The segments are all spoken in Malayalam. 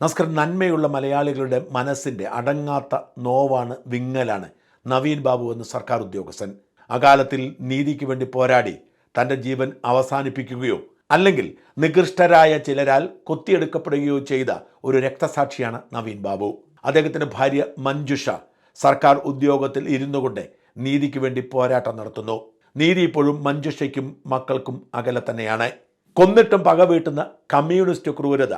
നസ്കർ നന്മയുള്ള മലയാളികളുടെ മനസ്സിന്റെ അടങ്ങാത്ത നോവാണ് വിങ്ങലാണ് നവീൻ ബാബു എന്ന സർക്കാർ ഉദ്യോഗസ്ഥൻ. അകാലത്തിൽ നീതിക്ക് വേണ്ടി പോരാടി തന്റെ ജീവൻ അവസാനിപ്പിക്കുകയോ അല്ലെങ്കിൽ നികൃഷ്ടരായ ചിലരാൽ കൊത്തിയെടുക്കപ്പെടുകയോ ചെയ്ത ഒരു രക്തസാക്ഷിയാണ് നവീൻ ബാബു. അദ്ദേഹത്തിന്റെ ഭാര്യ മഞ്ജുഷ സർക്കാർ ഉദ്യോഗത്തിൽ ഇരുന്നു കൊണ്ട് നീതിക്ക് വേണ്ടി പോരാട്ടം നടത്തുന്നു. നീതി ഇപ്പോഴും മഞ്ജുഷയ്ക്കും മക്കൾക്കും അകലെ തന്നെയാണ്. കൊന്നിട്ടും പക വീട്ടുന്ന കമ്മ്യൂണിസ്റ്റ് ക്രൂരത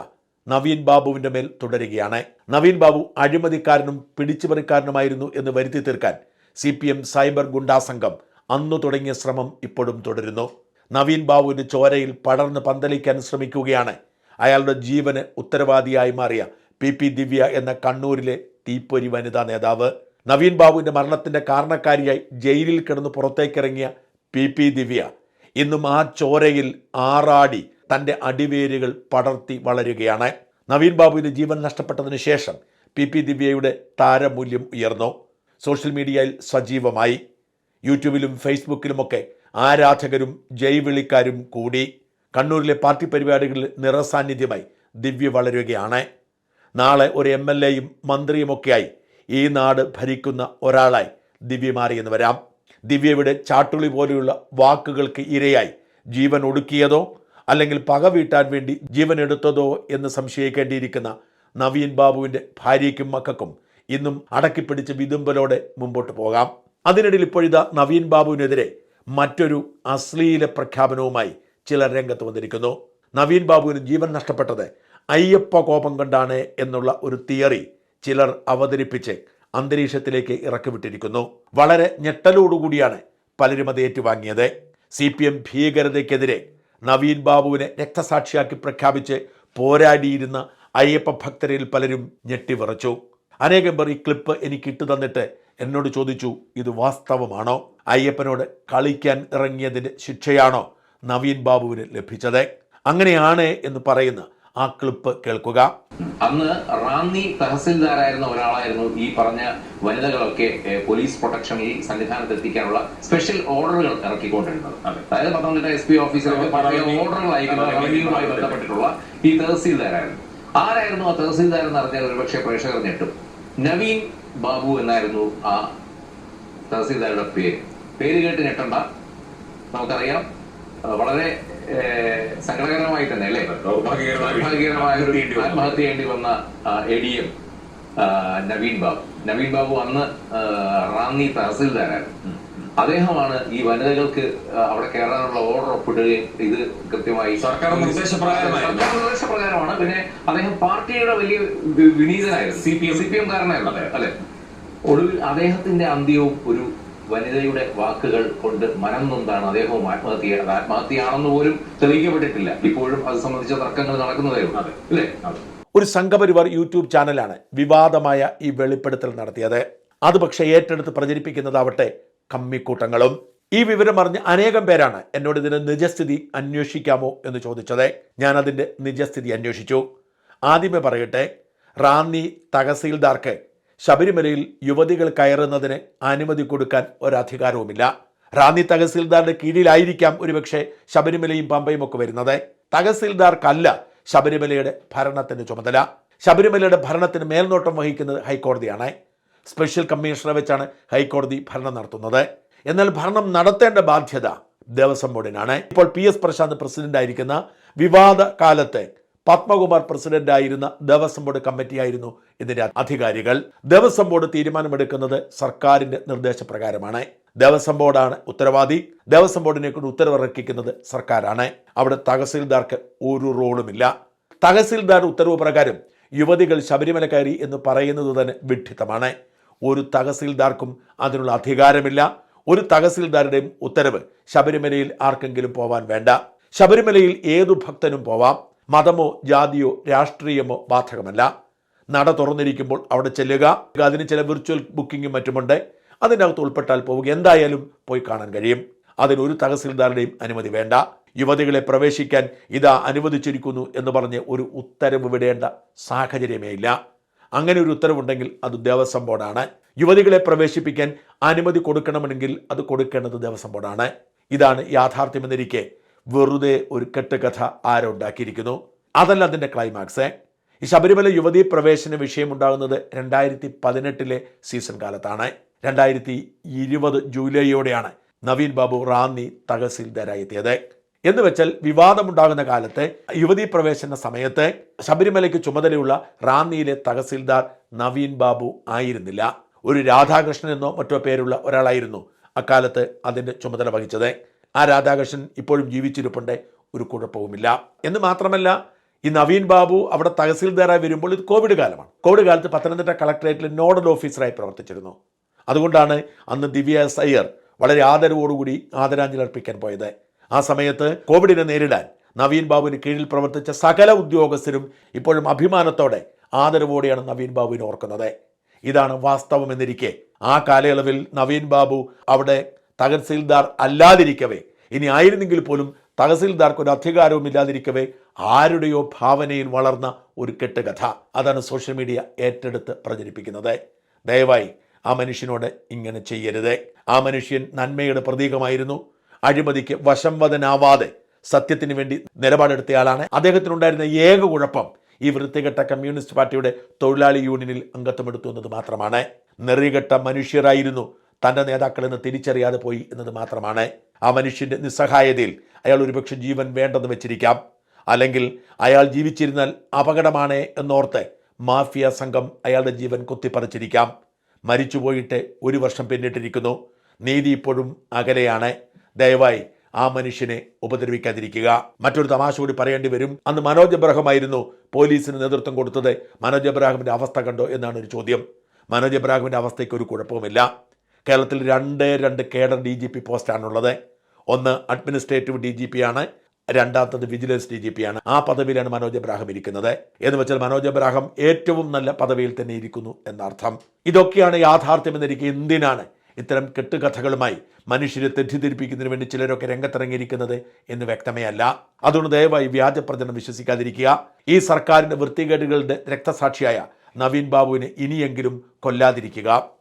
നവീൻ ബാബുവിന്റെ മേൽ തുടരുകയാണ്. നവീൻ ബാബു അഴിമതിക്കാരനും പിടിച്ചുപറിക്കാരനുമായിരുന്നു എന്ന് വരുത്തി തീർക്കാൻ സി പി എം സൈബർ ഗുണ്ടാ സംഘം അന്നു തുടങ്ങിയ ശ്രമം ഇപ്പോഴും തുടരുന്നു. നവീൻ ബാബുവിന്റെ ചോരയിൽ പടർന്ന് പന്തലിക്കാൻ ശ്രമിക്കുകയാണ്. അയാളുടെ ജീവന് ഉത്തരവാദിയായി മാറിയ പി പി ദിവ്യ എന്ന കണ്ണൂരിലെ തീപ്പൊരി വനിതാ നേതാവ്. നവീൻ ബാബുവിന്റെ മരണത്തിന്റെ കാരണക്കാരിയായി ജയിലിൽ കിടന്ന് പുറത്തേക്കിറങ്ങിയ പി പി ദിവ്യ ഇന്നും ആ ചോരയിൽ ആറാടി തന്റെ അടിവേരുകൾ പടർത്തി വളരുകയാണ്. നവീൻ ബാബുവിന് ജീവൻ നഷ്ടപ്പെട്ടതിന് ശേഷം പി പി ദിവ്യയുടെ താരമൂല്യം ഉയർന്നു. സോഷ്യൽ മീഡിയയിൽ സജീവമായി. യൂട്യൂബിലും ഫേസ്ബുക്കിലുമൊക്കെ ആരാധകരും ജൈവിളിക്കാരും കൂടി. കണ്ണൂരിലെ പാർട്ടി പരിപാടികളിൽ നിറസാന്നിധ്യമായി ദിവ്യ വളരുകയാണ്. നാളെ ഒരു എം എൽ എയും മന്ത്രിയുമൊക്കെയായി ഈ നാട് ഭരിക്കുന്ന ഒരാളായി ദിവ്യ മാറിയെന്ന് വരാം. ദിവ്യയുടെ ചാട്ടുളി പോലെയുള്ള വാക്കുകൾക്ക് ഇരയായി ജീവൻ ഒടുക്കിയതോ അല്ലെങ്കിൽ പക വീട്ടാൻ വേണ്ടി ജീവൻ എടുത്തതോ എന്ന് സംശയിക്കേണ്ടിയിരിക്കുന്ന നവീൻ ബാബുവിന്റെ ഭാര്യയ്ക്കും മക്കൾക്കും ഇന്നും അടക്കിപ്പിടിച്ച് വിതുമ്പലോടെ മുമ്പോട്ട് പോകാം. അതിനിടയിൽ ഇപ്പോഴിതാ നവീൻ ബാബുവിനെതിരെ മറ്റൊരു അശ്ലീല പ്രഖ്യാപനവുമായി ചിലർ രംഗത്ത് വന്നിരിക്കുന്നു. നവീൻ ബാബുവിന് ജീവൻ നഷ്ടപ്പെട്ടത് അയ്യപ്പ കോപം കൊണ്ടാണ് എന്നുള്ള ഒരു തിയറി ചിലർ അവതരിപ്പിച്ച് അന്തരീക്ഷത്തിലേക്ക് ഇറക്കിവിട്ടിരിക്കുന്നു. വളരെ ഞെട്ടലോടുകൂടിയാണ് പലരും അത് ഏറ്റുവാങ്ങിയത്. സി പി എം ഭീകരതയ്ക്കെതിരെ നവീൻ ബാബുവിനെ രക്തസാക്ഷിയാക്കി പ്രഖ്യാപിച്ച് പോരാടിയിരുന്ന അയ്യപ്പ ഭക്തരിൽ പലരും ഞെട്ടിവിറച്ചു. അനേകം പേർ ഈ ക്ലിപ്പ് എനിക്ക് ഇട്ടു തന്നിട്ട് എന്നോട് ചോദിച്ചു ഇത് വാസ്തവമാണോ? അയ്യപ്പനോട് കളിക്കാൻ ഇറങ്ങിയതിന്റെ ശിക്ഷയാണോ നവീൻ ബാബുവിന് ലഭിച്ചത്? അങ്ങനെയാണ് എന്ന് പറയുന്ന ആ ക്ലിപ്പ് കേൾക്കുക അന്ന് റാന്നി തഹസിൽദാരായിരുന്ന ഒരാളായിരുന്നു ഈ പറഞ്ഞ വനിതകളൊക്കെ പോലീസ് പ്രൊട്ടക്ഷൻ ഈ സന്നിധാനത്ത് എത്തിക്കാനുള്ള സ്പെഷ്യൽ ഓർഡറുകൾ ഇറക്കിക്കൊണ്ടിരുന്നത് അതായത് പത്തനംതിട്ട എസ് പി ഓഫീസിലൊക്കെ ഓർഡറുകൾ അയക്കുന്ന റവന്യൂവുമായി ബന്ധപ്പെട്ടിട്ടുള്ള ഈ തഹസിൽദാരായിരുന്നു ആരായിരുന്നു ആ തഹസിൽദാർ എന്ന് അറിഞ്ഞാൽ ഒരുപക്ഷെ പ്രേക്ഷകർ ഞെട്ടും നവീൻ ബാബു എന്നായിരുന്നു ആ തഹസിൽദാരുടെ പേര് പേര് കേട്ട് ഞെട്ടണ്ട നമുക്കറിയാം വളരെ സങ്കടകരമായി തന്നെ അല്ലേ? ദൗർഭാഗ്യകരമായ ദൗർഭാഗ്യകരമായ ഒരു ആത്മഹത്യ ചെയ്യേണ്ടി വന്നു. A D M Naveen Babu. Naveen Babu അന്ന് റാന്നി തഹസിൽദാരായിരുന്നു. അദ്ദേഹമാണ് ഈ വനിതകൾക്ക് അവിടെ കയറാനുള്ള ഓർഡർ ഒപ്പിടുകയും ഇത് കൃത്യമായി. സർക്കാർ നിർദ്ദേശപ്രകാരമാണ്. പിന്നെ അദ്ദേഹം പാർട്ടിയുടെ വലിയ വിനീതനായിരുന്നു. C P M C P M കാരനായിരുന്നു അല്ലെ? ഒടുവിൽ അദ്ദേഹത്തിന്റെ അന്ത്യവും ഒരു വനിതയുടെ വാക്കുകൾ കൊണ്ട് മനം നൊന്താണ് അദ്ദേഹവും ആത്മഹത്യ അത് ആത്മഹത്യയാണെന്ന് പോലും തെളിയിക്കപ്പെട്ടിട്ടില്ല. ഇപ്പോഴും അത് സംബന്ധിച്ച തർക്കങ്ങൾ നടക്കുന്നതേ അല്ലേ? ഒരു സംഘപരിവാർ യൂട്യൂബ് ചാനലാണ് വിവാദമായ ഈ വെളിപ്പെടുത്തൽ നടത്തിയത്. അത് പക്ഷേ ഏറ്റെടുത്ത് പ്രചരിപ്പിക്കുന്നതാവട്ടെ കമ്മിക്കൂട്ടങ്ങളും. ഈ വിവരം അറിഞ്ഞ് അനേകം പേരാണ് എന്നോട് ഇതിന് നിജസ്ഥിതി അന്വേഷിക്കാമോ എന്ന് ചോദിച്ചത്. ഞാൻ അതിന്റെ നിജസ്ഥിതി അന്വേഷിച്ചു. ആദ്യമേ പറയട്ടെ റാന്നി തഹസീൽദാർക്ക് ശബരിമലയിൽ യുവതികൾ കയറുന്നതിന് അനുമതി കൊടുക്കാൻ ഒരധികാരവുമില്ല. റാന്നി തഹസീൽദാറിന്റെ കീഴിലായിരിക്കാം ഒരുപക്ഷെ ശബരിമലയും പമ്പയും ഒക്കെ വരുന്നത്. തഹസീൽദാർക്കല്ല ശബരിമലയുടെ ഭരണത്തിന് ചുമതല. ശബരിമലയുടെ ഭരണത്തിന് മേൽനോട്ടം വഹിക്കുന്നത് ഹൈക്കോടതിയാണ്. സ്പെഷ്യൽ കമ്മീഷണറെ വെച്ചാണ് ഹൈക്കോടതി ഭരണം നടത്തുന്നത്. എന്നാൽ ഭരണം നടത്തേണ്ട ബാധ്യത ദേവസ്വം ബോർഡിനാണ്. ഇപ്പോൾ പി എസ് പ്രശാന്ത് പ്രസിഡന്റ് ആയിരിക്കുന്ന വിവാദ കാലത്ത് പത്മകുമാർ പ്രസിഡന്റ് ആയിരുന്ന ദേവസ്വം ബോർഡ് കമ്മിറ്റിയായിരുന്നു ഇതിന്റെ അധികാരികൾ. ദേവസ്വം ബോർഡ് തീരുമാനമെടുക്കുന്നത് സർക്കാരിന്റെ നിർദ്ദേശപ്രകാരമാണ്. ദേവസ്വം ബോർഡാണ് ഉത്തരവാദി. ദേവസ്വം ബോർഡിനെ കൊണ്ട് ഉത്തരവിറക്കിക്കുന്നത് സർക്കാരാണ്. അവിടെ തഹസീൽദാർക്ക് ഒരു റോളുമില്ല. തഹസീൽദാർ ഉത്തരവ് പ്രകാരം യുവതികൾ ശബരിമല കയറി എന്ന് പറയുന്നത് തന്നെ വിഡ്ഢിത്തമാണ്. ഒരു തഹസീൽദാർക്കും അതിനുള്ള അധികാരമില്ല. ഒരു തഹസീൽദാരുടെയും ഉത്തരവ് ശബരിമലയിൽ ആർക്കെങ്കിലും പോവാൻ വേണ്ട. ശബരിമലയിൽ ഏതു ഭക്തനും പോവാം. മതമോ ജാതിയോ രാഷ്ട്രീയമോ ബാധകമല്ല. നട തുറന്നിരിക്കുമ്പോൾ അവിടെ ചെല്ലുക അതിന് ചില വിർച്വൽ ബുക്കിങ്ങും മറ്റുമുണ്ട്. അതിനകത്ത് ഉൾപ്പെട്ടാൽ പോവുക. എന്തായാലും പോയി കാണാൻ കഴിയും. ഒരു തഹസീൽദാരുടെയും അനുമതി വേണ്ട. യുവതികളെ പ്രവേശിക്കാൻ ഇതാ അനുവദിച്ചിരിക്കുന്നു എന്ന് പറഞ്ഞ് ഒരു ഉത്തരവ് വിടേണ്ട സാഹചര്യമേ ഇല്ല. അങ്ങനെ ഒരു ഉത്തരവുണ്ടെങ്കിൽ അത് ദേവസ്വം ബോർഡാണ്. യുവതികളെ പ്രവേശിപ്പിക്കാൻ അനുമതി കൊടുക്കണമെങ്കിൽ അത് കൊടുക്കേണ്ടത് ദേവസ്വം ബോർഡാണ്. ഇതാണ് യാഥാർത്ഥ്യമെന്നിരിക്കെ വെറുതെ ഒരു കെട്ടുകഥ ആരോ ഉണ്ടാക്കിയിരിക്കുന്നു അതല്ല അതിന്റെ ക്ലൈമാക്സ് ഈ ശബരിമല യുവതീ പ്രവേശന വിഷയമുണ്ടാകുന്നത് രണ്ടായിരത്തി പതിനെട്ടിലെ സീസൺ കാലത്താണ്. രണ്ടായിരത്തി ഇരുപത് ജൂലൈയോടെയാണ് നവീൻ ബാബു റാന്നി തഹസീൽദാരായി എത്തിയത്. എന്ന് വെച്ചാൽ വിവാദമുണ്ടാകുന്ന കാലത്ത് യുവതീ പ്രവേശന സമയത്ത് ശബരിമലയ്ക്ക് ചുമതലയുള്ള റാന്നിയിലെ തഹസീൽദാർ നവീൻ ബാബു ആയിരുന്നില്ല. ഒരു രാധാകൃഷ്ണൻ എന്നോ മറ്റോ പേരുള്ള ഒരാളായിരുന്നു അക്കാലത്ത് അതിന്റെ ചുമതല വഹിച്ചത്. ആ രാധാകൃഷ്ണൻ ഇപ്പോഴും ജീവിച്ചിരിപ്പുണ്ട്. ഒരു കുഴപ്പവുമില്ല. എന്ന് മാത്രമല്ല ഈ നവീൻ ബാബു അവിടെ തഹസീൽദാറായി വരുമ്പോൾ ഇത് കോവിഡ് കാലമാണ്. കോവിഡ് കാലത്ത് പത്തനംതിട്ട കളക്ടറേറ്റിൽ നോഡൽ ഓഫീസറായി പ്രവർത്തിച്ചിരുന്നു. അതുകൊണ്ടാണ് അന്ന് ദിവ്യ സയ്യർ വളരെ ആദരവോടുകൂടി ആദരാഞ്ജലി അർപ്പിക്കാൻ പോയത്. ആ സമയത്ത് കോവിഡിനെ നേരിടാൻ നവീൻ ബാബുവിന് കീഴിൽ പ്രവർത്തിച്ച സകല ഉദ്യോഗസ്ഥരും ഇപ്പോഴും അഭിമാനത്തോടെ ആദരവോടെയാണ് നവീൻ ബാബുവിനെ ഓർക്കുന്നത്. ഇതാണ് വാസ്തവമെന്നിരിക്കെ ആ കാലയളവിൽ നവീൻ ബാബു അവിടെ തഹസീൽദാർ അല്ലാതിരിക്കവേ. ഇനി ആയിരുന്നെങ്കിൽ പോലും തഹസീൽദാർക്ക് ഒരു അധികാരവും ഇല്ലാതിരിക്കവേ. ആരുടെയോ ഭാവനയിൽ വളർന്ന ഒരു കെട്ടുകഥ. അതാണ് സോഷ്യൽ മീഡിയ ഏറ്റെടുത്ത് പ്രചരിപ്പിക്കുന്നത്. ദയവായി ആ മനുഷ്യനോട് ഇങ്ങനെ ചെയ്യരുത്. ആ മനുഷ്യൻ നന്മയുടെ പ്രതീകമായിരുന്നു. അഴിമതിക്ക് വശംവദനാവാതെ സത്യത്തിന് വേണ്ടി നിലപാടെടുത്തയാളാണ് അദ്ദേഹത്തിനുണ്ടായിരുന്ന ഏക കുഴപ്പം ഈ വൃത്തികെട്ട കമ്മ്യൂണിസ്റ്റ് പാർട്ടിയുടെ തൊഴിലാളി യൂണിയനിൽ അംഗത്വമെടുത്തു എന്നത് മാത്രമാണ്. നെറികെട്ട മനുഷ്യരായിരുന്നു തന്റെ നേതാക്കളെന്ന് തിരിച്ചറിയാതെ പോയി എന്നത് മാത്രമാണ് ആ മനുഷ്യന്റെ നിസ്സഹായതയിൽ അയാൾ ഒരുപക്ഷെ ജീവൻ വേണ്ടെന്ന് വെച്ചിരിക്കാം. അല്ലെങ്കിൽ അയാൾ ജീവിച്ചിരുന്നാൽ അപകടമാണ് എന്നോർത്ത് മാഫിയ സംഘം അയാളുടെ ജീവൻ കൊത്തിപ്പറിച്ചിരിക്കാം. മരിച്ചുപോയിട്ട് ഒരു വർഷം പിന്നിട്ടിരിക്കുന്നു. നീതി ഇപ്പോഴും അകലെയാണ്. ദയവായി ആ മനുഷ്യനെ ഉപദ്രവിക്കാതിരിക്കുക. മറ്റൊരു തമാശ കൂടി പറയേണ്ടി വരും. അന്ന് മനോജ് എബ്രാഹിമായിരുന്നു പോലീസിന് നേതൃത്വം കൊടുത്തത്. മനോജ് എബ്രാഹിമിന്റെ അവസ്ഥ കണ്ടോ എന്നാണ് ഒരു ചോദ്യം. മനോജ് എബ്രാഹിമിന്റെ അവസ്ഥയ്ക്ക് ഒരു കുഴപ്പവുമില്ല. കേരളത്തിൽ രണ്ട് രണ്ട് കേഡർ ഡി ജി പി പോസ്റ്റാണുള്ളത്. ഒന്ന് അഡ്മിനിസ്ട്രേറ്റീവ് ഡി ജി പി ആണ് രണ്ടാമത്തത് വിജിലൻസ് ഡി ജി പി ആണ് ആ പദവിയിലാണ് മനോജ് അബ്രാഹം ഇരിക്കുന്നത്. എന്ന് വെച്ചാൽ മനോജ് അബ്രാഹം ഏറ്റവും നല്ല പദവിയിൽ തന്നെ ഇരിക്കുന്നു എന്നർത്ഥം. ഇതൊക്കെയാണ് യാഥാർത്ഥ്യം എന്നിരിക്കെ എന്തിനാണ് ഇത്തരം കെട്ടുകഥകളുമായി മനുഷ്യരെ തെറ്റിദ്ധരിപ്പിക്കുന്നതിന് വേണ്ടി ചിലരൊക്കെ രംഗത്തിറങ്ങിയിരിക്കുന്നത് എന്ന് വ്യക്തമേ അല്ല. അതുകൊണ്ട് ദയവായി വ്യാജ പ്രചരണം വിശ്വസിക്കാതിരിക്കുക. ഈ സർക്കാരിന്റെ വൃത്തികേടുകളുടെ രക്തസാക്ഷിയായ നവീൻ ബാബുവിനെ ഇനിയെങ്കിലും കൊല്ലാതിരിക്കുക.